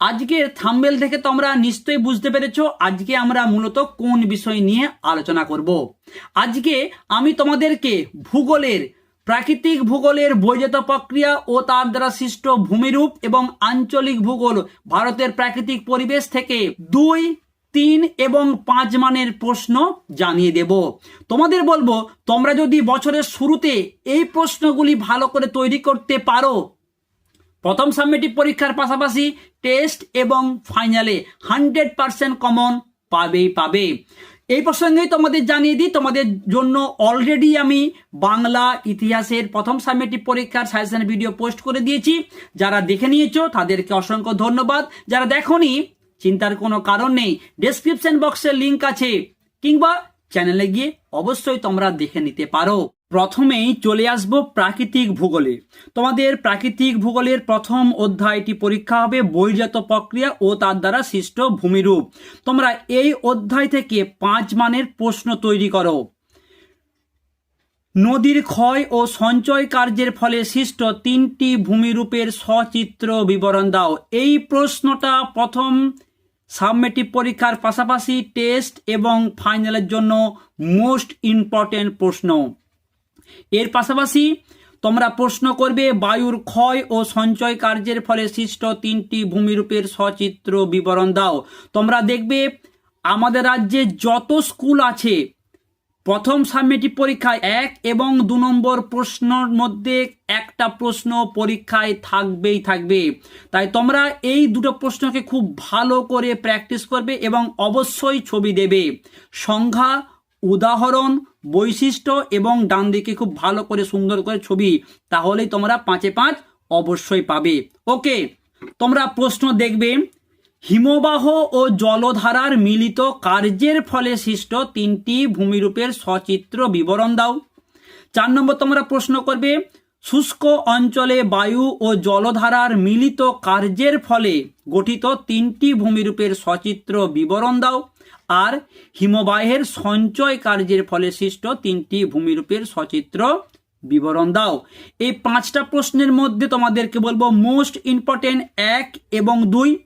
আজকের থাম্বেল থেকে তোমরা নিশ্চয়ই বুঝতে পেরেছ আজকে আমরা মূলত কোন বিষয় নিয়ে আলোচনা করব। আজকে আমি তোমাদেরকে ভূগোলের, প্রাকৃতিক ভূগোলের বৈজাত প্রক্রিয়া ও তার দ্বারা সৃষ্ট ভূমিরূপ এবং আঞ্চলিক ভূগোল, ভারতের প্রাকৃতিক পরিবেশ থেকে দুই, তিন এবং পাঁচ মানের প্রশ্ন জানিয়ে দেব। তোমাদের বলব, তোমরা যদি বছরের শুরুতে এই প্রশ্নগুলি ভালো করে তৈরি করতে পারো প্রথম সাবমেটিভ পরীক্ষার পাশাপাশি টেস্ট এবং ফাইনালে হান্ড্রেড পার্সেন্ট কমন পাবেই পাবে। এই প্রসঙ্গেই তোমাদের জানিয়ে দিই, তোমাদের জন্য অলরেডি আমি বাংলা ইতিহাসের প্রথম সাবমেটিভ পরীক্ষার সাজেশন ভিডিও পোস্ট করে দিয়েছি। যারা দেখে নিয়েছো, তাদেরকে অসংখ্য ধন্যবাদ। যারা দেখোনি, চিন্তার কোনো কারণ নেই। ডেসক্রিপশন বক্সের লিংক আছে, কিংবা চ্যানেলে গিয়ে অবশ্যই তোমরা দেখে নিতে পারো। প্রথমেই চলে আসব প্রাকৃতিক ভূগোলে। তোমাদের প্রাকৃতিক ভূগোলের প্রথম অধ্যায়টি পরীক্ষা হবে বহির্জাত প্রক্রিয়া ও তার দ্বারা সৃষ্ট ভূমিরূপ। তোমরা এই অধ্যায় থেকে পাঁচ মানের প্রশ্ন তৈরি করো। নদীর ক্ষয় ও সঞ্চয় কার্যের ফলে সৃষ্ট তিনটি ভূমিরূপের সচিত্র বিবরণ দাও। এই প্রশ্নটা প্রথম সাবমেটিভ পরীক্ষার পাশাপাশি টেস্ট এবং ফাইনালের জন্য মোস্ট ইম্পর্টেন্ট প্রশ্ন। এর পাশাপাশি তোমরা প্রশ্ন করবে, বায়ুর ক্ষয় ও সঞ্চয় কার্যের ফলে সৃষ্ট তিনটি ভূমিরূপের সচিত্র বিবরণ দাও। তোমরা দেখবে, আমাদের রাজ্যে যত স্কুল আছে, প্রথম সাবমেটিভ পরীক্ষায় এক এবং দু নম্বর প্রশ্নর মধ্যে একটা প্রশ্ন পরীক্ষায় থাকবেই থাকবে। তাই তোমরা এই দুটো প্রশ্নকে খুব ভালো করে প্র্যাকটিস করবে এবং অবশ্যই ছবি দেবে। সংখ্যা, উদাহরণ বৈশিষ্ট্য এবং ডান দিকে খুব ভালো করে সুন্দর করে ছবি, তাহলেই তোমরা পাঁচে পাঁচ অবশ্যই পাবে। ওকে তোমরা প্রশ্ন দেখবে, হিমবাহ ও জলধারার মিলিত কার্যের ফলে সৃষ্ট তিনটি ভূমিরূপের সচিত্র বিবরণ দাও। চার নম্বর তোমরা প্রশ্ন করবে, শুষ্ক অঞ্চলে বায়ু ও জলধারার মিলিত কার্যের ফলে গঠিত তিনটি ভূমিরূপের সচিত্র বিবরণ দাও। আর হিমবাহের সঞ্চয় কার্যের ফলে সৃষ্ট তিনটি ভূমিরূপের সচিত্র বিবরণ দাও। এই পাঁচটা প্রশ্নের মধ্যে তোমাদেরকে বলব মোস্ট ইম্পর্টেন্ট এক এবং দুই।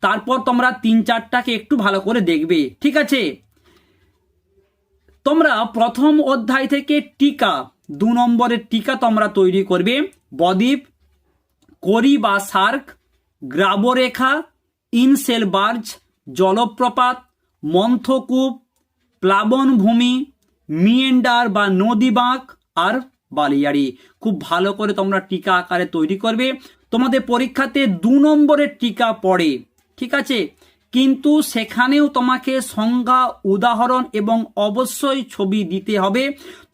তারপর তোমরা তিন চারটাকে একটু ভালো করে দেখবে। ঠিক আছে? তোমরা প্রথম অধ্যায় থেকে টিকা, দু নম্বরের টিকা তোমরা তৈরি করবে। বদ্বীপ, করি বা সার্ক, গ্রাবরেখা ইনসেলবার্জ জলপ্রপাত মন্থকূপ, প্লাবনভূমি, মিয়েন্ডার বা নদী বাঁক আর বালিয়াড়ি। খুব ভালো করে তোমরা টিকা আকারে তৈরি করবে। তোমাদের পরীক্ষাতে দু নম্বরের টিকা পড়ে, ঠিক আছে? কিন্তু সেখানেও তোমাকে সংজ্ঞা, উদাহরণ এবং অবশ্যই ছবি দিতে হবে।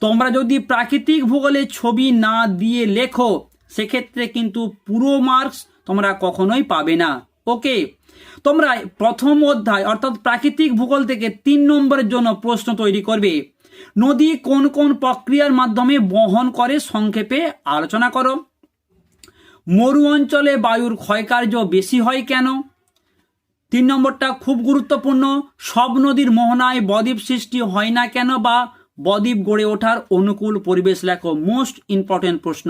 তোমরা যদি প্রাকৃতিক ভূগোলে ছবি না দিয়ে লেখো, সেক্ষেত্রে কিন্তু পুরো মার্কস তোমরা কখনোই পাবে না। ওকে তোমরা প্রথম অধ্যায়, অর্থাৎ প্রাকৃতিক ভূগোল থেকে তিন নম্বরের জন্য প্রশ্ন তৈরি করবে। নদী কোন কোন প্রক্রিয়ার মাধ্যমে বহন করে সংক্ষেপে আলোচনা করো। মরু অঞ্চলে বায়ুর ক্ষয়কার্য বেশি হয় কেন? তিন নম্বরটা খুব গুরুত্বপূর্ণ, সব নদীর মোহনায় বদ্বীপ সৃষ্টি হয় না কেন বা বদ্বীপ গড়ে ওঠার অনুকূল পরিবেশ লেখো মোস্ট ইম্পর্টেন্ট প্রশ্ন।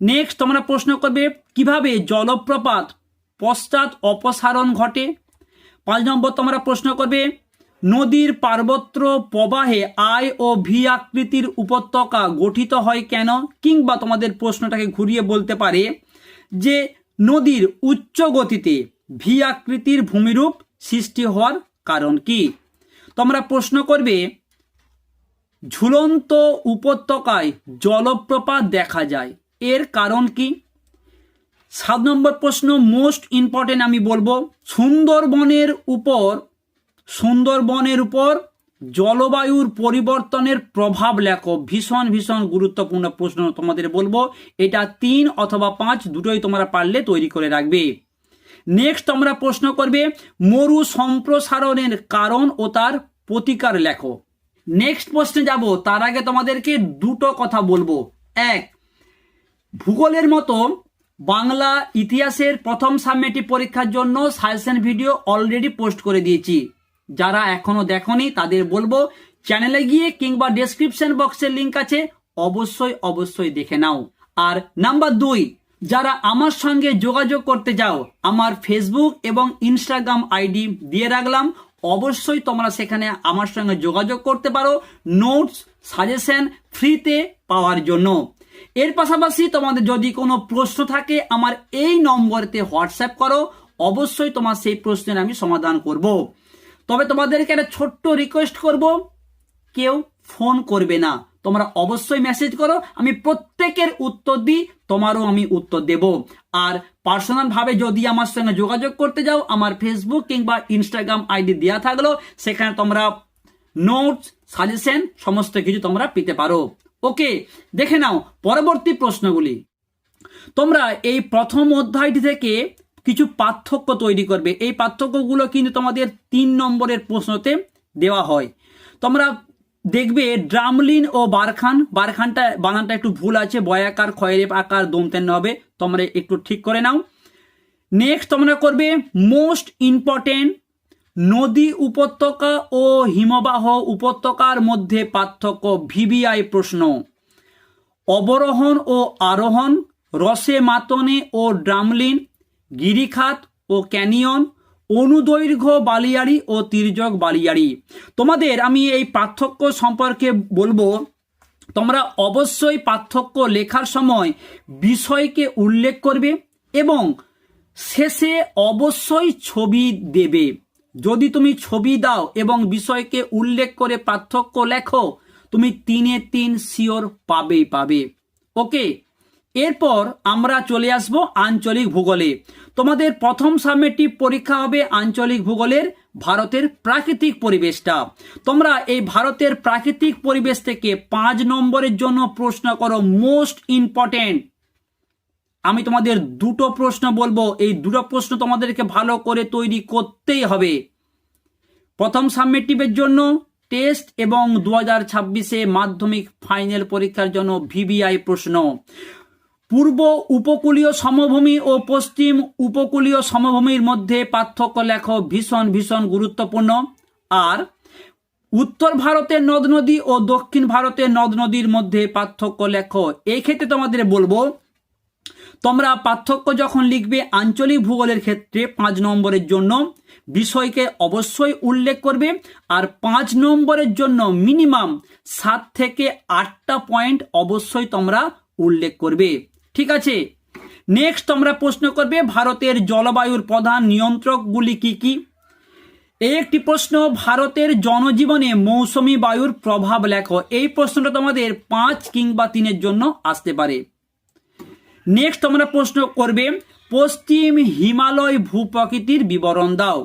নেক্সট তোমরা প্রশ্ন করবে, কীভাবে জলপ্রপাত পশ্চাৎ অপসারণ ঘটে। পাঁচ নম্বর তোমরা প্রশ্ন করবে, নদীর পার্বত্য প্রবাহে আয় ও ভি আকৃতির উপত্যকা গঠিত হয় কেন? কিংবা তোমাদের প্রশ্নটাকে ঘুরিয়ে বলতে পারে যে নদীর উচ্চ গতিতে ভি আকৃতির ভূমিরূপ সৃষ্টি হওয়ার কারণ কি? তোমরা প্রশ্ন করবে, ঝুলন্ত উপত্যকায় জলপ্রপাত দেখা যায়, এর কারণ কি? সাত নম্বর প্রশ্ন মোস্ট ইম্পর্টেন্ট আমি বলব, সুন্দরবনের উপর সুন্দরবনের উপর জলবায়ুর পরিবর্তনের প্রভাব লেখো। ভীষণ ভীষণ গুরুত্বপূর্ণ প্রশ্ন তোমাদের বলব। এটা তিন অথবা পাঁচ দুটোই তোমরা পারলে তৈরি করে রাখবে। নেক্সট তোমরা প্রশ্ন করবে, মরু সম্প্রসারণের কারণ ও তার প্রতিকার লেখো। নেক্সট প্রশ্নে যাব, তার আগে তোমাদেরকে দুটো কথা বলব। এক, ভূগোলের মতো বাংলা ইতিহাসের প্রথম সাবমেটিভ পরীক্ষার জন্য সাজেশন ভিডিও অলরেডি পোস্ট করে দিয়েছি। যারা এখনও দেখনি, তাদের বলব, চ্যানেলে গিয়ে কিংবা ডেসক্রিপশন বক্সের লিঙ্ক আছে, অবশ্যই অবশ্যই দেখে নাও। আর নাম্বার দুই, যারা আমার সঙ্গে যোগাযোগ করতে যাও আমার ফেসবুক এবং ইনস্টাগ্রাম আইডি দিয়ে রাখলাম, অবশ্যই তোমরা সেখানে আমার সঙ্গে যোগাযোগ করতে পারো নোটস সাজেশন ফ্রিতে পাওয়ার জন্য। এর পাশাপাশি তোমাদের যদি কোনো প্রশ্ন থাকে, আমার এই নম্বরতে হোয়াটসঅ্যাপ করো। অবশ্যই তোমার সেই প্রশ্নের আমি সমাধান করব। তবে তোমাদেরকে একটা ছোট্ট রিকোয়েস্ট করব। কেউ ফোন করবে না। তোমরা অবশ্যই মেসেজ করো। আমি প্রত্যেকের উত্তর দিই, তোমারও আমি উত্তর দেব। আর পার্সোনাল ভাবে যদি আমার সঙ্গে যোগাযোগ করতে যাও, আমার ফেসবুক কিংবা ইনস্টাগ্রাম আইডি দেওয়া থাকল, সেখানে তোমরা নোটস সাজেশন সমস্ত কিছু তোমরা পেতে পারো। ওকে, দেখে নাও পরবর্তী প্রশ্নগুলি। তোমরা এই প্রথম অধ্যায়টি থেকে কিছু পার্থক্য তৈরি করবে। এই পার্থক্যগুলো কিন্তু তোমাদের তিন নম্বরের প্রশ্নতে দেওয়া হয়। তোমরা দেখবে ড্রামলিন ও বারখান, বারখানটা, বানানটা একটু ভুল আছে বয়াকার খয়ের আকার দমতেন হবে, তোমরা একটু ঠিক করে নাও। নেক্সট তোমরা করবে মোস্ট ইম্পর্টেন্ট নদী উপত্যকা ও হিমবাহ উপত্যকার মধ্যে পার্থক্য ভিভিআই প্রশ্ন। অবরোহণ ও আরোহণ, রসে মাতনে ও ড্রামলিন, গিরিখাত ও ক্যানিয়ন, অনুদৈর্ঘ্য বালিয়াড়ি ও তির্যক বালিয়াড়ি। তোমাদের আমি এই পার্থক্য সম্পর্কে বলব, তোমরা অবশ্যই পার্থক্য লেখার সময় বিষয়কে উল্লেখ করবে এবং শেষে অবশ্যই ছবি দেবে। যদি তুমি ছবি দাও এবং বিষয়কে উল্লেখ করে পার্থক্য লেখো, তুমি তিনে তিন শিওর পাবেই পাবে। ওকে এরপর আমরা চলে আসব আঞ্চলিক ভূগোলে। তোমাদের প্রথম সাবমেটিভ পরীক্ষা হবে আঞ্চলিক ভূগোলের ভারতের প্রাকৃতিক পরিবেশটা। তোমরা এই ভারতের প্রাকৃতিক পরিবেশ থেকে পাঁচ নম্বরের জন্য প্রশ্ন করো মোস্ট ইম্পর্টেন্ট আমি তোমাদের দুটো প্রশ্ন বলব। এই দুটো প্রশ্ন তোমাদেরকে ভালো করে তৈরি করতেই হবে। প্রথম সাবমেটিভের জন্য টেস্ট এবং দু হাজার ছাব্বিশে মাধ্যমিক ফাইনাল পরীক্ষার জন্য ভিভিআই প্রশ্ন। পূর্ব উপকূলীয় সমভূমি ও পশ্চিম উপকূলীয় সমভূমির মধ্যে পার্থক্য লেখ, ভীষণ ভীষণ গুরুত্বপূর্ণ। আর উত্তর ভারতের নদ নদী ও দক্ষিণ ভারতের নদ নদীর মধ্যে পার্থক্য লেখ। এই ক্ষেত্রে তোমাদের বলব তোমরা পার্থক্য যখন লিখবে আঞ্চলিক ভূগোলের ক্ষেত্রে পাঁচ নম্বরের জন্য, বিষয়কে অবশ্যই উল্লেখ করবে, আর পাঁচ নম্বরের জন্য মিনিমাম সাত থেকে আটটা পয়েন্ট অবশ্যই তোমরা উল্লেখ করবে। ঠিক আছে? নেক্সট তোমরা প্রশ্ন করবে, ভারতের জলবায়ুর প্রধান নিয়ন্ত্রকগুলি কি কি? একটি প্রশ্ন, ভারতের জনজীবনে মৌসুমি বায়ুর প্রভাব লেখো। এই প্রশ্নটা তোমাদের পাঁচ কিংবা তিনের জন্য আসতে পারে। নেক্সট তোমরা প্রশ্ন করবে, পশ্চিম হিমালয় ভূপ্রকৃতির বিবরণ দাও।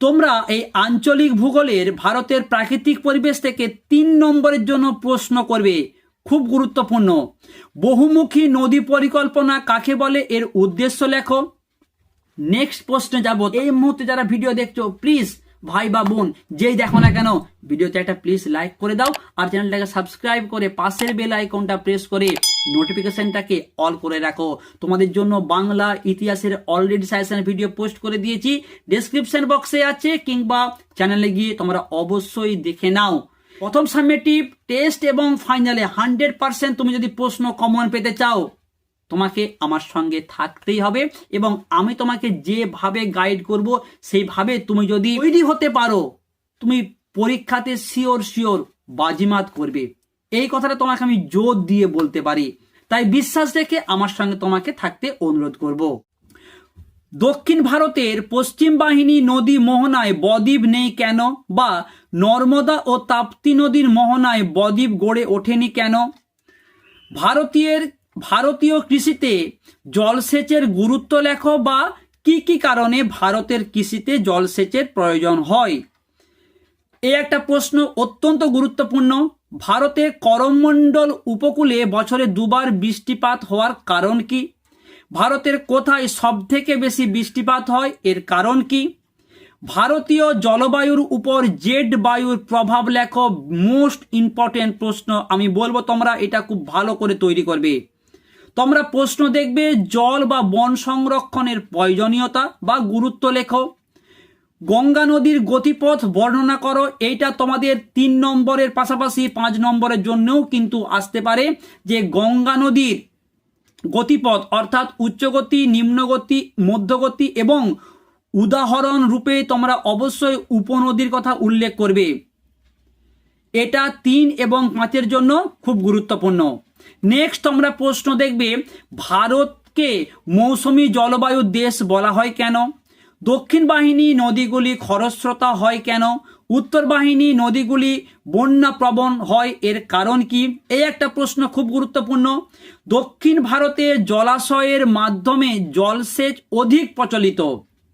তোমরা এই আঞ্চলিক ভূগোলের ভারতের প্রাকৃতিক পরিবেশ থেকে তিন নম্বরের জন্য প্রশ্ন করবে, খুব গুরুত্বপূর্ণ। বহুমুখী নদী পরিকল্পনা কাকে বলে এর উদ্দেশ্য লেখো। নেক্সট প্রশ্নে যাব। এই মুহূর্তে যারা ভিডিও দেখছ প্লিজ ভাই বা বোন, যেই দেখো না কেন, ভিডিওতে একটা প্লিজ লাইক করে দাও আর চ্যানেলটাকে সাবস্ক্রাইব করে পাশের বেল আইকনটা প্রেস করে নোটিফিকেশনটাকে অল করে রাখো। তোমাদের জন্য বাংলা ইতিহাসের অলরেডি সাজেশন ভিডিও পোস্ট করে দিয়েছি। ডেসক্রিপশন বক্সে আছে কিংবা চ্যানেলে গিয়ে তোমরা অবশ্যই দেখে নাও। প্রথম সাবমেটিভ টেস্ট এবং ফাইনালে হান্ড্রেড পার্সেন্ট তুমি যদি প্রশ্ন কমন পেতে চাও। তোমাকে আমার সঙ্গে থাকতেই হবে এবং আমি তোমাকে যেভাবে গাইড করব, সেইভাবে তুমি যদি তৈরি হতে পারো, তুমি পরীক্ষাতে শিওর শিওর বাজিমাত করবে। এই কথাটা তোমাকে আমি জোর দিয়ে বলতে পারি। তাই বিশ্বাস রেখে আমার সঙ্গে তোমাকে থাকতে অনুরোধ করব। দক্ষিণ ভারতের পশ্চিম বাহিনী নদী মোহনায় বদ্বীপ নেই কেন? বা নর্মদা ও তাপ্তি নদীর মোহনায় বদ্বীপ গড়ে ওঠেনি কেন? ভারতীয়ের ভারতীয় কৃষিতে জলসেচের গুরুত্ব লেখো বা কি কি কারণে ভারতের কৃষিতে জলসেচের প্রয়োজন হয়? এই একটা প্রশ্ন অত্যন্ত গুরুত্বপূর্ণ। ভারতের করমণ্ডল উপকূলে বছরে দুবার বৃষ্টিপাত হওয়ার কারণ কি? ভারতের কোথায় সবথেকে বেশি বৃষ্টিপাত হয়? এর কারণ কি? ভারতীয় জলবায়ুর উপর জেড বায়ুর প্রভাব লেখ। মোস্ট ইম্পর্টেন্ট প্রশ্ন আমি বলব তোমরা, এটা খুব ভালো করে তৈরি করবে। তোমরা প্রশ্ন দেখবে জল বা বন সংরক্ষণের প্রয়োজনীয়তা বা গুরুত্ব লেখো। গঙ্গা নদীর গতিপথ বর্ণনা করো, এইটা তোমাদের তিন নম্বরের পাশাপাশি পাঁচ নম্বরের জন্যও কিন্তু আসতে পারে যে গঙ্গা নদীর গতিপথ অর্থাৎ উচ্চগতি, নিম্নগতি, মধ্যগতি এবং উদাহরণ রূপে তোমরা অবশ্যই উপনদীর কথা উল্লেখ করবে। এটা তিন এবং পাঁচের জন্য খুব গুরুত্বপূর্ণ। নেক্সট তোমরা প্রশ্ন দেখবে, ভারতকে মৌসুমী জলবায়ু দেশ বলা হয় কেন? দক্ষিণ বাহিনী নদীগুলি খরস্রোতা হয় কেন? উত্তর বাহিনী নদীগুলি বন্যাপ্রবণ হয় এর কারণ কি? এই একটা প্রশ্ন খুব গুরুত্বপূর্ণ। দক্ষিণ ভারতে জলাশয়ের মাধ্যমে জলসেচ অধিক প্রচলিত।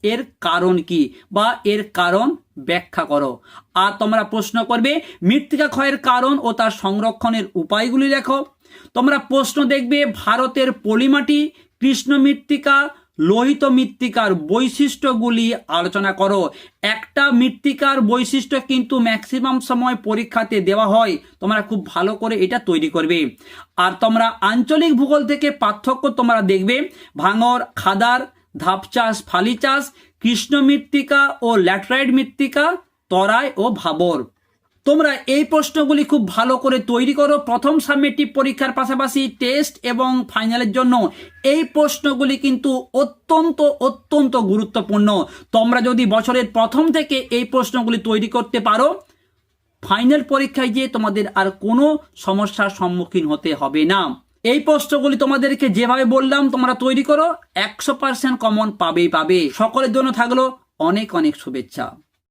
এর কারণ কি বা এর কারণ ব্যাখ্যা করো। আর তোমরা প্রশ্ন করবে, মৃত্তিকা ক্ষয়ের কারণ ও তার সংরক্ষণের উপায়গুলি লেখো। তোমরা প্রশ্ন দেখবে, ভারতের পলিমাটি কৃষ্ণ মৃত্তিকা, লোহিত মৃত্তিকার বৈশিষ্ট্যগুলি আলোচনা করো। একটা মৃত্তিকার বৈশিষ্ট্য কিন্তু ম্যাক্সিমাম সময় পরীক্ষাতে দেওয়া হয়। তোমরা খুব ভালো করে এটা তৈরি করবে। আর তোমরা আঞ্চলিক ভূগোল থেকে পার্থক্য তোমরা দেখবে, ভাঙর, খাদার ধাপ চাষ ফালি চাষ কৃষ্ণ মৃত্তিকা ও ল্যাটেরাইট মৃত্তিকা, তরাই ও ভাবর। তোমরা এই প্রশ্নগুলি খুব ভালো করে তৈরি করো প্রথম সাবমেটিভ পরীক্ষার পাশাপাশি টেস্ট এবং ফাইনালের জন্য। এই প্রশ্নগুলি কিন্তু অত্যন্ত অত্যন্ত গুরুত্বপূর্ণ। তোমরা যদি বছরের প্রথম থেকে এই প্রশ্নগুলি তৈরি করতে পারো, ফাইনাল পরীক্ষায় গিয়ে তোমাদের আর কোনো সমস্যার সম্মুখীন হতে হবে না। এই প্রশ্নগুলি তোমাদেরকে যেভাবে বললাম, তোমরা তৈরি করো, একশো পার্সেন্ট কমন পাবেই পাবে। সকলের জন্য থাকল অনেক অনেক শুভেচ্ছা।